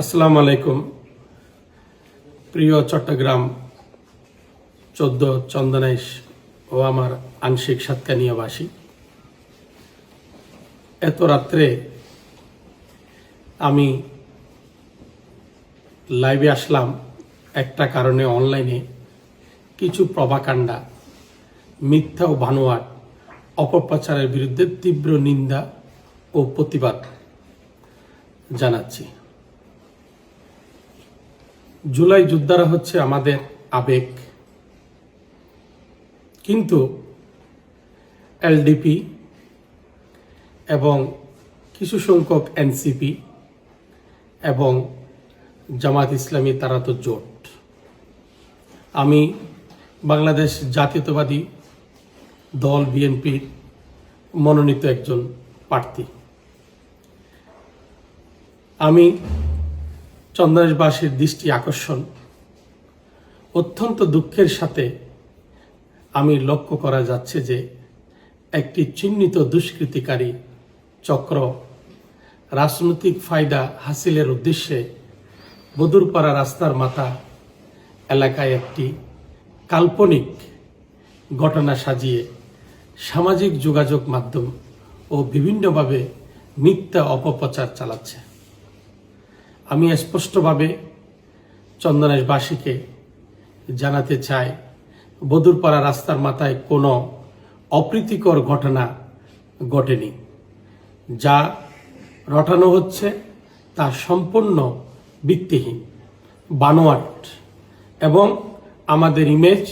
আসসালামু আলাইকুম। প্রিয় চট্টগ্রাম চোদ্দ চন্দনাইশ ও আমার আংশিক সাতকানিয়াবাসী, এত রাত্রে আমি লাইভে আসলাম একটা কারণে অনলাইনে কিছু প্রভাকাণ্ডা, মিথ্যা ও ভানুয়াট অপপ্রচারের বিরুদ্ধে তীব্র নিন্দা ও প্রতিবাদ জানাচ্ছি। জুলাই যোদ্ধারা হচ্ছে আমাদের আবেগ। কিন্তু এলডিপি এবং কিছু সংখ্যক এনসিপি এবং জামাত ইসলামী, তারা তো জোট। আমি বাংলাদেশ জাতীয়তাবাদী দল, বিএনপির মনোনীত একজন প্রার্থী। আমি চন্দ্রেশবাসীর দৃষ্টি আকর্ষণ। অত্যন্ত দুঃখের সাথে আমি লক্ষ্য করা যাচ্ছে যে একটি চিহ্নিত দুষ্কৃতিকারী চক্র রাজনৈতিক ফায়দা হাসিলের উদ্দেশ্যে বদুরপাড়া রাস্তার মাথা এলাকায় একটি কাল্পনিক ঘটনা সাজিয়ে সামাজিক যোগাযোগ মাধ্যম ও বিভিন্নভাবে মিথ্যা অপপ্রচার চালাচ্ছে। আমি স্পষ্টভাবে চন্দনেশবাসীকে জানাতে চাই, বদুরপাড়া রাস্তার মাথায় কোনো অপ্রীতিকর ঘটনা ঘটেনি, যা রটানো হচ্ছে তা সম্পূর্ণ ভিত্তিহীন, বানোয়াট এবং আমাদের ইমেজ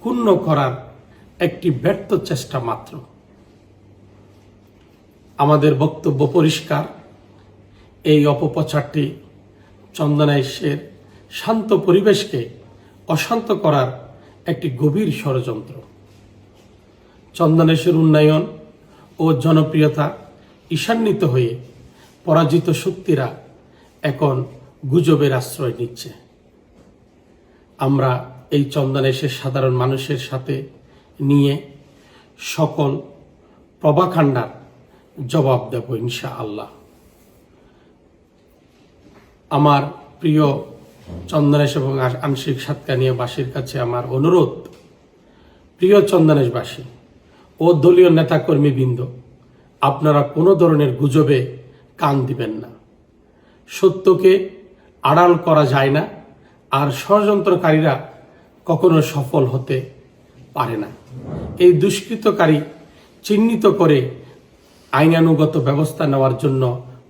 ক্ষুণ্ণ করার একটি ব্যর্থ চেষ্টা মাত্র। আমাদের বক্তব্য পরিষ্কার। এই অপপ্রচারটি চন্দনাইশের শান্ত পরিবেশকে অশান্ত করার একটি গভীর ষড়যন্ত্র। চন্দনেশের উন্নয়ন ও জনপ্রিয়তা ঈশান্বিত হয়ে পরাজিত শক্তিরা এখন গুজবের আশ্রয় নিচ্ছে। আমরা এই চন্দনেশের সাধারণ মানুষের সাথে নিয়ে সকল প্রভাকাণ্ডার জবাব দেব ইনশা আল্লাহ আমার প্রিয় চন্দনেশ এবং আংশিক সাতকানিয়াবাসীর কাছে আমার অনুরোধ। প্রিয় চন্দনেশবাসী ও দলীয় নেতাকর্মীবৃন্দ, আপনারা কোনো ধরনের গুজবে কান দিবেন না। সত্যকে আড়াল করা যায় না আর ষড়যন্ত্রকারীরা কখনো সফল হতে পারে না। এই দুষ্কৃতকারী চিহ্নিত করে আইনানুগত ব্যবস্থা নেওয়ার জন্য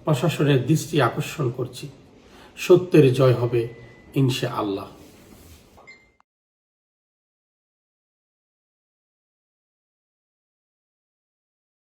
প্রশাসনের দৃষ্টি আকর্ষণ করছি। সত্যের জয় হবে ইনশা আল্লাহ